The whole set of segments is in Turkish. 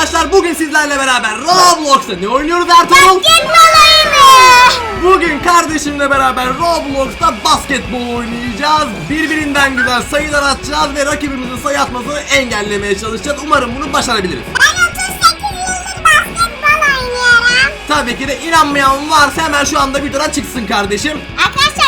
arkadaşlar bugün sizlerle beraber Roblox'ta ne oynuyoruz Ertuğrul? Mi? Bugün kardeşimle beraber Roblox'ta basketbol oynayacağız. Birbirinden güzel sayılar atacağız ve rakibimizin sayı atmasını engellemeye çalışacağız. Umarım bunu başarabiliriz. Ben 38 yıldır basketbol oynuyorum. Tabii ki de inanmayan varsa hemen şu anda videodan çıksın kardeşim. Arkadaşlar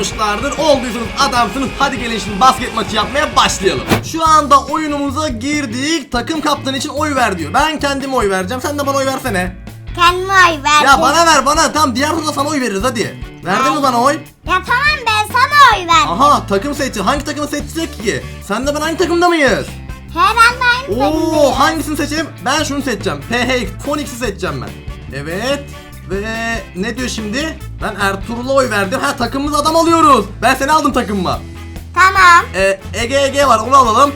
mi? olmuşlardır. Olduysanız adamsınız. Hadi gelin şimdi basket maçı yapmaya başlayalım. Şu anda oyunumuza girdik. Takım kaptanı için oy ver diyor. Ben kendime oy vereceğim. Sen de bana oy versene. Kendime oy verdim. Ya bana ver bana. Tamam diğer turda sana oy veririz hadi. Verdin mi bana oy? Ya tamam ben sana oy verdim. Aha takım seçti. Hangi takımı seçecek ki? Sen de ben aynı takımda mıyız? Herhalde aynı Oo takımdayız. hangisini seçelim? Ben şunu seçeceğim. PHX Phoenix'i seçeceğim ben. Evet. Ve ne diyor şimdi? Ben Ertuğrul'a oy verdim. Ha takımımız adam alıyoruz. Ben seni aldım takımıma. Tamam. Ee, Ege Ege var onu alalım.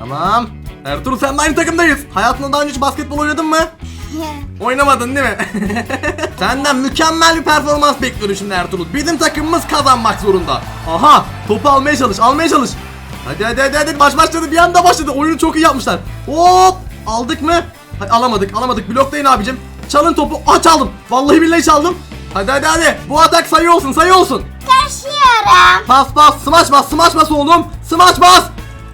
Tamam. Ertuğrul sen de aynı takımdayız. Hayatında daha önce hiç basketbol oynadın mı? Oynamadın değil mi? Senden mükemmel bir performans bekliyorum şimdi Ertuğrul. Bizim takımımız kazanmak zorunda. Aha topu almaya çalış almaya çalış. Hadi hadi hadi hadi maç başladı bir anda başladı. Oyunu çok iyi yapmışlar. Hop aldık mı? Hadi, alamadık alamadık bloklayın abicim. Çalın topu. Ah çaldım. Vallahi billahi çaldım. Hadi hadi hadi. Bu atak sayı olsun sayı olsun. Taşıyorum. Pas pas smaç bas smaç bas oğlum. Smaç bas.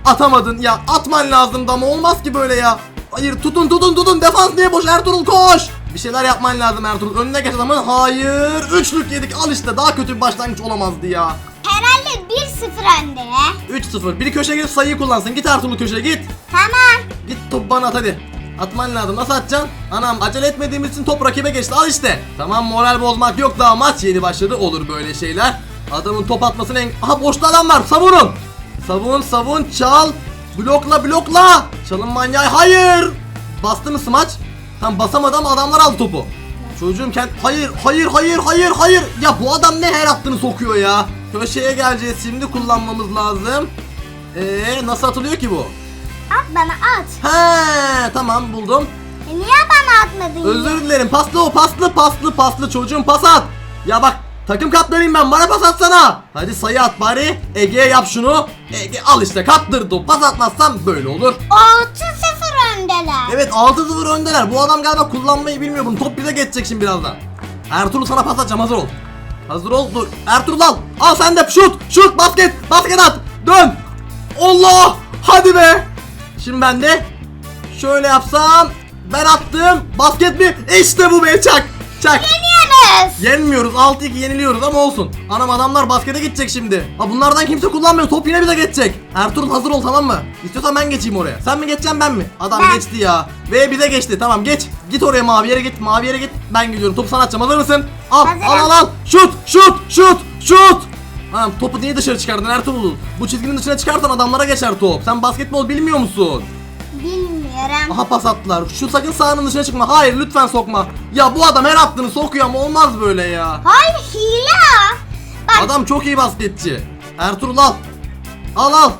Atamadın. Ya atman lazımdı ama olmaz ki böyle ya. Hayır tutun tutun tutun. Defans niye boş? Ertuğrul koş. Bir şeyler yapman lazım Ertuğrul. Önüne geç adamın hayır Üçlük yedik. Al işte. Daha kötü bir başlangıç olamazdı ya. Herhalde 1-0 önde. 3-0 biri köşeye gidip sayıyı kullansın. Git Ertuğrul köşeye git. Tamam. Git top bana at hadi Atman lazım nasıl atacaksın? Anam acele etmediğimiz için top rakibe geçti al işte. Tamam moral bozmak yok daha maç yeni başladı olur böyle şeyler. Adamın top atmasını en... Aha boşta adam var savunun. Savun savun çal. Blokla blokla. Çalın manyağı hayır. Bastı mı smaç? Tam basamadı ama adamlar aldı topu. Çocuğum kend... Hayır hayır hayır hayır hayır. Ya bu adam ne her attığını sokuyor ya. Köşeye geleceğiz şimdi kullanmamız lazım. Eee nasıl atılıyor ki bu? At bana at. He tamam buldum. E niye bana atmadın? Özür dilerim. Paslı o paslı paslı paslı çocuğum pas at. Ya bak takım kaptanıyım ben bana pas atsana. Hadi sayı at bari. Ege'ye yap şunu. Ege al işte kaptırdı. Pas atmazsam böyle olur. 6-0 öndeler. Evet 6-0 öndeler. Bu adam galiba kullanmayı bilmiyor bunu. Top bize geçecek şimdi birazdan. Ertuğrul sana pas atacağım hazır ol. Hazır ol dur. Ertuğrul al. Al sen de şut. Şut basket. Basket at. Dön. Allah. Hadi be. Şimdi ben de şöyle yapsam. Ben attım. Basket mi? İşte bu be çak. Çak. Yeniyoruz. Yenmiyoruz 6-2 yeniliyoruz ama olsun. Anam adamlar baskete gidecek şimdi. Ha bunlardan kimse kullanmıyor. Top yine bize geçecek. Ertuğrul hazır ol tamam mı? İstiyorsan ben geçeyim oraya. Sen mi geçeceksin ben mi? Adam Ben. geçti ya. Ve bize geçti. Tamam geç. Git oraya mavi yere git. Mavi yere git. Ben gidiyorum. Topu sana atacağım. Hazır mısın? Al Hazırım. al al al. Şut şut şut şut. Anam topu niye dışarı çıkardın Ertuğrul? Bu çizginin dışına çıkarsan adamlara geçer top. Sen basketbol bilmiyor musun? Bilmiyorum. Aha pas attılar. Şu sakın sahanın dışına çıkma. Hayır lütfen sokma. Ya bu adam her attığını sokuyor ama olmaz böyle ya. Hayır hile. Bak Adam çok iyi basketçi. Ertuğrul al. Al al.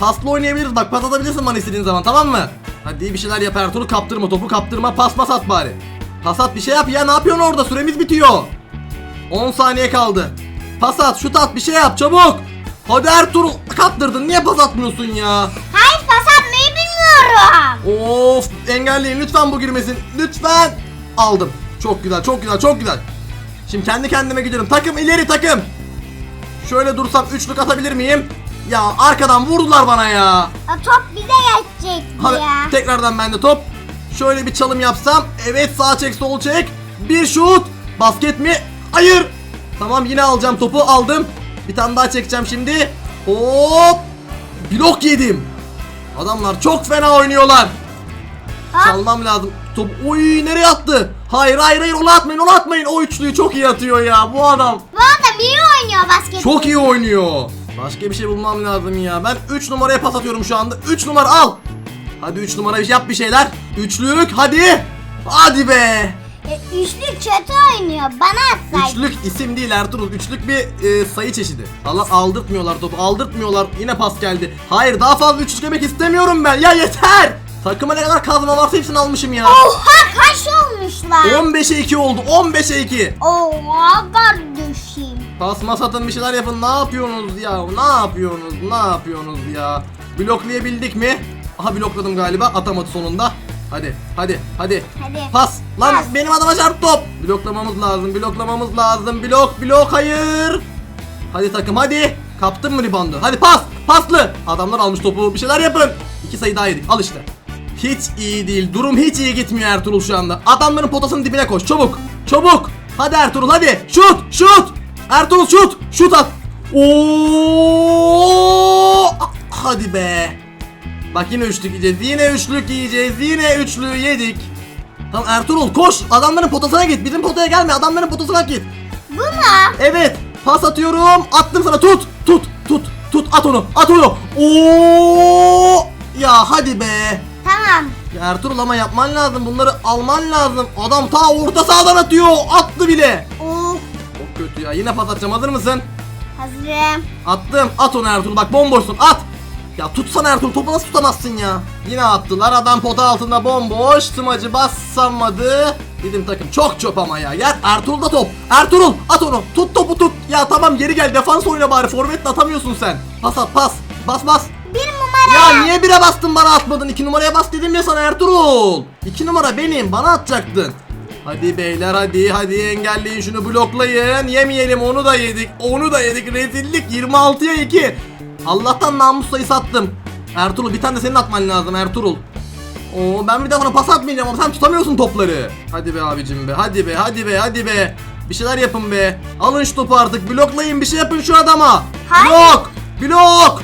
Paslı oynayabiliriz bak pas atabilirsin bana istediğin zaman tamam mı? Hadi iyi bir şeyler yap Ertuğrul kaptırma topu kaptırma pas pas at bari. Pas at bir şey yap ya ne yapıyorsun orada süremiz bitiyor. 10 saniye kaldı. Pas at şut at bir şey yap çabuk. Hadi Ertuğrul kaptırdın niye pas atmıyorsun ya? hayır pas atmayı bilmiyorum. Of engelleyin lütfen bu girmesin. Lütfen. Aldım. Çok güzel çok güzel çok güzel. Şimdi kendi kendime gidiyorum. Takım ileri takım. Şöyle dursam üçlük atabilir miyim? Ya arkadan vurdular bana ya. O top bize geçecek Hadi ya. tekrardan bende top. Şöyle bir çalım yapsam. Evet sağ çek sol çek. Bir şut. Basket mi? Hayır. Tamam yine alacağım topu aldım. Bir tane daha çekeceğim şimdi. Hop. Blok yedim. Adamlar çok fena oynuyorlar. Hop. Çalmam lazım. Top oy nereye attı? Hayır hayır hayır onu atmayın onu atmayın. O üçlüyü çok iyi atıyor ya bu adam. Bu adam iyi oynuyor basket. Çok iyi oynuyor. Başka bir şey bulmam lazım ya. Ben 3 numaraya pas atıyorum şu anda. 3 numara al. Hadi 3 numara yap bir şeyler. Üçlük hadi. Hadi be. E, üçlük kötü oynuyor. Bana atsaydı. Üçlük isim değil Ertuğrul. Üçlük bir e, sayı çeşidi. Allah aldırtmıyorlar topu. Aldırtmıyorlar. Yine pas geldi. Hayır daha fazla üçlük yemek istemiyorum ben. Ya yeter. Takıma ne kadar kazma varsa hepsini almışım ya. Oha kaç olmuşlar? 15'e 2 oldu. 15'e 2. Oha kardeşim. Pas mas atın bir şeyler yapın. Ne yapıyorsunuz ya? Ne yapıyorsunuz? Ne yapıyorsunuz ya? Bloklayabildik mi? Aha blokladım galiba. Atamadı sonunda. Hadi hadi hadi. Hadi. Pas. Lan Pas. benim adama çarptı top. Bloklamamız lazım. Bloklamamız lazım. Blok blok hayır. Hadi takım hadi. Kaptın mı ribandı? Hadi pas. Paslı. Adamlar almış topu. Bir şeyler yapın. İki sayı daha yedik. Al işte. Hiç iyi değil. Durum hiç iyi gitmiyor Ertuğrul şu anda. Adamların potasının dibine koş. Çabuk. Çabuk. Hadi Ertuğrul hadi. Şut. Şut. Ertuğrul şut. Şut at. Oo! Hadi be. Bak yine üçlük yiyeceğiz. Yine üçlük yiyeceğiz. Yine üçlüğü yedik. Tamam Ertuğrul koş. Adamların potasına git. Bizim potaya gelme. Adamların potasına git. Bu mu? Evet. Pas atıyorum. Attım sana. Tut. Tut. Tut. Tut. At onu. At onu. Oo! Ya hadi be. Tamam. Ya Ertuğrul ama yapman lazım. Bunları alman lazım. Adam ta orta sahadan atıyor. Attı bile. Oh. Çok kötü ya. Yine pas atacağım. Hazır mısın? Hazırım. Attım. At onu Ertuğrul. Bak bomboşsun. At. Ya tutsana Ertuğrul. Topu nasıl tutamazsın ya? Yine attılar. Adam pota altında bomboş. Smacı bassamadı. Bizim takım çok çöp ama ya. Gel Ertuğrul da top. Ertuğrul at onu. Tut topu tut. Ya tamam geri gel. Defans oyna bari. Forvetle atamıyorsun sen. Pas at pas. Bas bas. Bir numara. Ya niye bire bastın bana atmadın? İki numaraya bas dedim ya sana Ertuğrul. İki numara benim. Bana atacaktın. Hadi beyler hadi hadi engelleyin şunu bloklayın. Yemeyelim onu da yedik. Onu da yedik. Rezillik 26'ya 2. Allah'tan namus sayısı attım. Ertuğrul bir tane de senin atman lazım Ertuğrul. Oo ben bir daha ona pas atmayacağım ama sen tutamıyorsun topları. Hadi be abicim be. Hadi be hadi be hadi be. Bir şeyler yapın be. Alın şu topu artık. Bloklayın bir şey yapın şu adama. Hayır. Blok. Blok.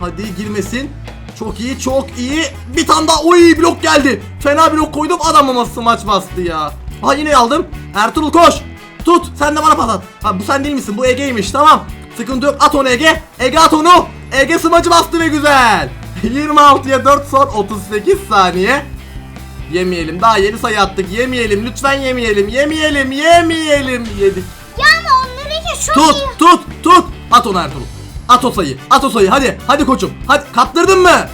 Hadi girmesin. Çok iyi çok iyi. Bir tane daha oy blok geldi. Fena blok koydum adamıması maç bastı ya. Ha yine aldım. Ertuğrul koş. Tut sen de bana pas at. Ha bu sen değil misin? Bu Ege'ymiş tamam. Sıkıntı yok at onu Ege. Ege at onu. Ege smacı bastı ve güzel. 26'ya 4 son 38 saniye. Yemeyelim. Daha yeni sayı attık. Yemeyelim. Lütfen yemeyelim. Yemeyelim. Yemeyelim. Yedik. Ya ama onları ki çok Tut, iyi. tut, tut. At onu Ertuğrul. At o sayı. At o sayı. Hadi. Hadi koçum. Hadi. Kaptırdın mı?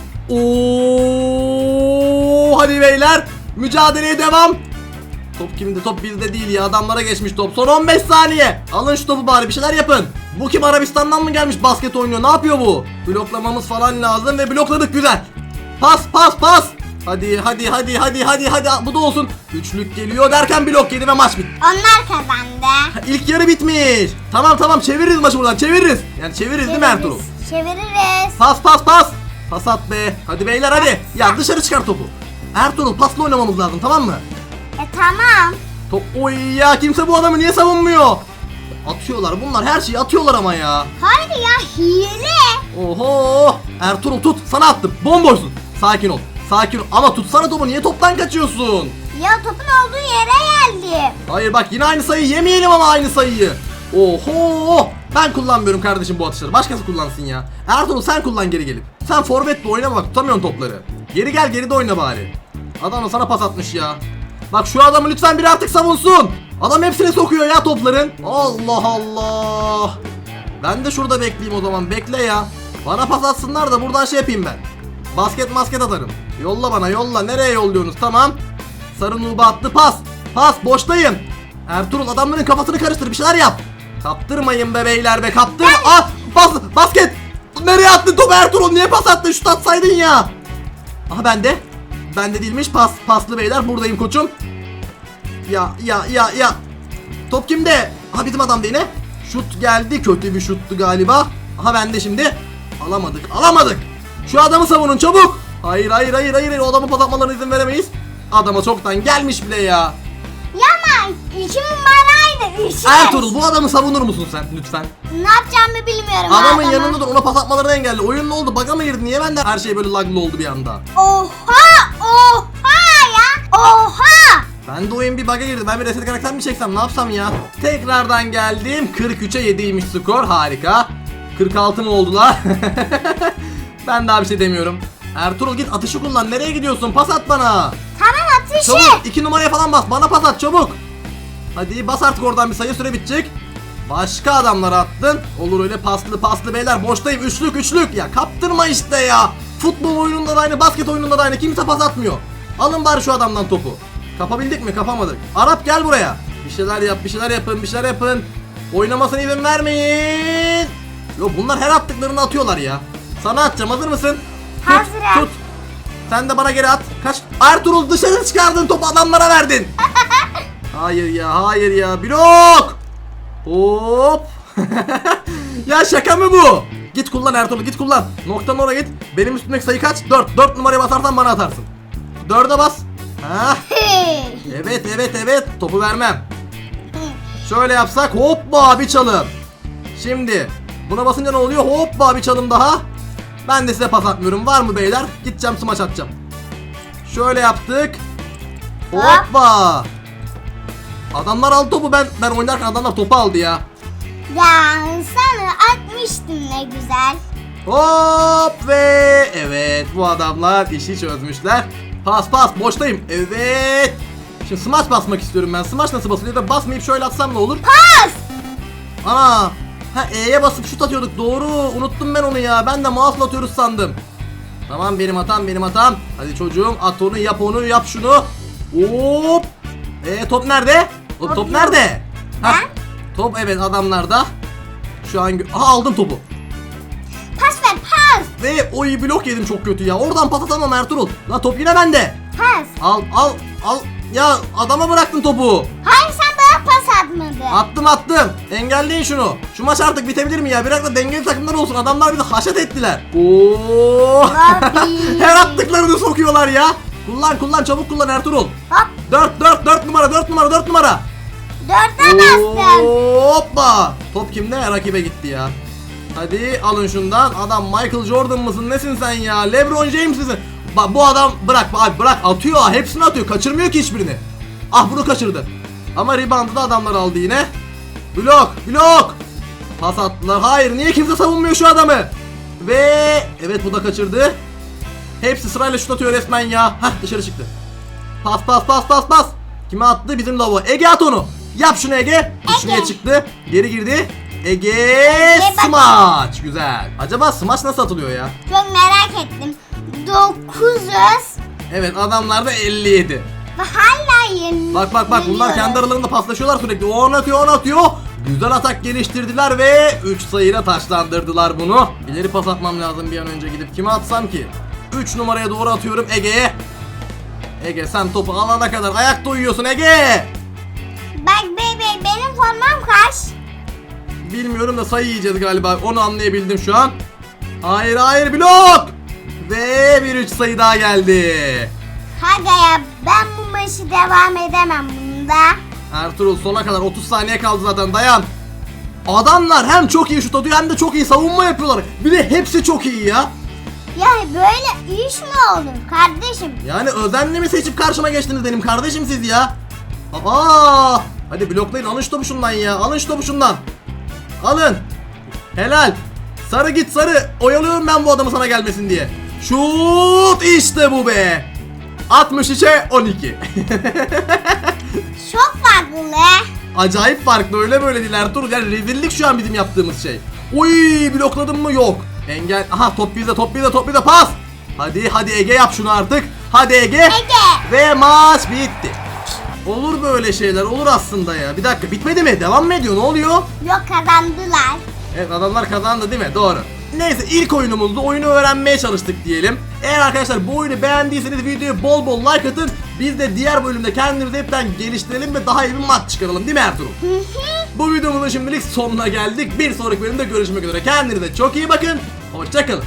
Oo! Hadi beyler. Mücadeleye devam. Top kimde? Top bizde değil ya. Adamlara geçmiş top. Son 15 saniye. Alın şu topu bari. Bir şeyler yapın. Bu kim Arabistan'dan mı gelmiş basket oynuyor? Ne yapıyor bu? Bloklamamız falan lazım ve blokladık güzel. Pas pas pas. Hadi hadi hadi hadi hadi hadi bu da olsun. Üçlük geliyor derken blok yedi ve maç bitti. Onlar kazandı. İlk yarı bitmiş. Tamam tamam çeviririz maçı buradan çeviririz. Yani çeviririz değil mi Ertuğrul? Çeviririz. Pas pas pas. Pas at be. Hadi beyler hadi. Ya dışarı çıkar topu. Ertuğrul pasla oynamamız lazım tamam mı? E tamam. Top oy ya kimse bu adamı niye savunmuyor? Atıyorlar bunlar her şeyi atıyorlar ama ya. Harbi ya hile. Oho. Ertuğrul tut sana attım. Bomboşsun. Sakin ol. Sakin ol. Ama tutsana topu niye toptan kaçıyorsun? Ya topun olduğu yere geldi. Hayır bak yine aynı sayıyı yemeyelim ama aynı sayıyı. Oho! Ben kullanmıyorum kardeşim bu atışları. Başkası kullansın ya. Ertuğrul sen kullan geri gelip. Sen forvetle oynama bak tutamıyorsun topları. Geri gel geri de oyna bari. Adam da sana pas atmış ya. Bak şu adamı lütfen biri artık savunsun. Adam hepsine sokuyor ya topların. Allah Allah. Ben de şurada bekleyeyim o zaman. Bekle ya. Bana pas atsınlar da buradan şey yapayım ben. Basket masket atarım. Yolla bana yolla. Nereye yolluyorsunuz? Tamam. Sarı nuba attı pas. Pas boştayım. Ertuğrul adamların kafasını karıştır bir şeyler yap. Kaptırmayın be beyler be kaptır. Ah bas basket. Nereye attın topu Ertuğrul niye pas attın şut atsaydın ya. Aha bende. Bende değilmiş pas paslı beyler buradayım koçum. Ya ya ya ya. Top kimde? Aha bizim adamda yine. Şut geldi kötü bir şuttu galiba. Aha bende şimdi. Alamadık alamadık. Şu adamı savunun çabuk. Hayır hayır hayır hayır, o adamın pas atmalarına izin veremeyiz. Adama çoktan gelmiş bile ya. Ya ama iki numaraydı. Üçer. Ertuğrul bu adamı savunur musun sen lütfen? Ne yapacağımı bilmiyorum. Adamın adama. yanında dur ona pas atmalarını engelle. Oyun ne oldu? Baka mı girdi? Niye bende her şey böyle laglı oldu bir anda? Oha! Oha ya! Oha! Ben de oyun bir bug'a girdi. Ben bir reset karakter mi çeksem ne yapsam ya? Tekrardan geldim. 43'e 7'ymiş skor. Harika. 46 mı oldular? ben daha bir şey demiyorum. Ertuğrul git atışı kullan. Nereye gidiyorsun? Pas at bana. Tamam atışı. Çabuk 2 numaraya falan bas. Bana pas at çabuk. Hadi bas artık oradan bir sayı süre bitecek. Başka adamlar attın. Olur öyle paslı paslı beyler. Boştayım. Üçlük üçlük. Ya kaptırma işte ya. Futbol oyununda da aynı, basket oyununda da aynı. Kimse pas atmıyor. Alın bari şu adamdan topu. Kapabildik mi? Kapamadık. Arap gel buraya. Bir şeyler yap, bir şeyler yapın, bir şeyler yapın. Oynamasına izin vermeyin. Yo bunlar her attıklarını atıyorlar ya. Sana atacağım. Hazır mısın? Tut, Hazırım. tut. Sen de bana geri at. Kaç. Ertuğrul dışarı çıkardın topu adamlara verdin. hayır ya, hayır ya. Blok. Hop. ya şaka mı bu? Git kullan Ertuğrul, git kullan. Noktanın oraya git. Benim üstümdeki sayı kaç? 4. 4 numaraya basarsan bana atarsın. 4'e bas. Ha. Evet, evet, evet. Topu vermem. Şöyle yapsak hoppa bir çalım. Şimdi buna basınca ne oluyor? Hoppa bir çalım daha. Ben de size pas atmıyorum. Var mı beyler? Gideceğim smaç atacağım. Şöyle yaptık. Hoppa. Adamlar aldı topu ben ben oynarken adamlar topu aldı ya. ya sana atmıştım ne güzel. Hop ve evet bu adamlar işi çözmüşler. Pas pas boştayım. Evet. Şimdi smaç basmak istiyorum ben. Smaç nasıl basılıyor da basmayıp şöyle atsam ne olur? Pas. Ana! Ha E'ye basıp şut atıyorduk. Doğru. Unuttum ben onu ya. Ben de mouse'la atıyoruz sandım. Tamam benim hatam benim hatam. Hadi çocuğum at onu yap onu yap şunu. Hop! E top nerede? O top Top nerede? Ha, top evet adamlarda. Şu an Aha aldım topu. Ve o iyi blok yedim çok kötü ya. Oradan pas atamam Ertuğrul. Lan top yine bende. Pas. Al al al. Ya adama bıraktın topu. Hayır sen bana pas atmadın. Attım attım. Engelleyin şunu. Şu maç artık bitebilir mi ya? Biraz da dengeli takımlar olsun. Adamlar bizi haşet ettiler. Oo! Her attıklarını sokuyorlar ya. Kullan kullan çabuk kullan Ertuğrul. Hop. 4 4 4 numara 4 numara 4 numara. Dörtte bastım. Hoppa. Top kimde? Rakibe gitti ya. Hadi alın şundan. Adam Michael Jordan mısın? Nesin sen ya? LeBron James misin? Bak bu adam bırak abi bırak atıyor ha. Hepsini atıyor. Kaçırmıyor ki hiçbirini. Ah bunu kaçırdı. Ama reboundı da adamlar aldı yine. Blok blok. Pas attılar. Hayır niye kimse savunmuyor şu adamı? Ve evet bu da kaçırdı. Hepsi sırayla şut atıyor resmen ya. Hah dışarı çıktı. Pas pas pas pas pas. Kime attı? Bizim lavo. Ege at onu. Yap şunu Ege. İçine çıktı. Geri girdi. Ege smaç. Güzel. Acaba smaç nasıl atılıyor ya? Çok merak ettim. 900 Evet adamlarda 57. ve hala yeni. Bak bak bak bunlar kendi aralarında paslaşıyorlar sürekli. O onu atıyor onu atıyor. Güzel atak geliştirdiler ve 3 sayıyla taşlandırdılar bunu. İleri pas atmam lazım bir an önce gidip. Kime atsam ki? 3 numaraya doğru atıyorum Ege'ye. Ege sen topu alana kadar ayakta uyuyorsun Ege. Bak bebe benim formam kaç? Bilmiyorum da sayı yiyeceğiz galiba. Onu anlayabildim şu an. Hayır hayır blok. Ve bir 3 sayı daha geldi. Hadi ya ben bu maçı devam edemem bunda. Ertuğrul sona kadar 30 saniye kaldı zaten dayan. Adamlar hem çok iyi şut atıyor hem de çok iyi savunma yapıyorlar. Bir de hepsi çok iyi ya. Ya böyle iş mi olur kardeşim? Yani özenle mi seçip karşıma geçtiniz benim kardeşim siz ya? Aa! Hadi bloklayın alın şu topu şundan ya. Alın şu topu şundan. Alın. Helal. Sarı git sarı. Oyalıyorum ben bu adamı sana gelmesin diye. Şut işte bu be. 63'e 12. Çok farklı. Acayip farklı öyle böyle değil Ertuğrul. Yani rezillik şu an bizim yaptığımız şey. Uy blokladım mı yok. Engel. Aha top bizde top bizde top bizde pas. Hadi hadi Ege yap şunu artık. Hadi Ege. Ege. Ve maç bitti. Olur böyle şeyler olur aslında ya. Bir dakika bitmedi mi? Devam mı ediyor? Ne oluyor? Yok kazandılar. Evet adamlar kazandı değil mi? Doğru. Neyse ilk oyunumuzda oyunu öğrenmeye çalıştık diyelim. Eğer arkadaşlar bu oyunu beğendiyseniz videoya bol bol like atın. Biz de diğer bölümde kendimizi hepten geliştirelim ve daha iyi bir maç çıkaralım değil mi Ertuğrul? Bu videomuzun şimdilik sonuna geldik. Bir sonraki bölümde görüşmek üzere. Kendinize çok iyi bakın. Hoşçakalın.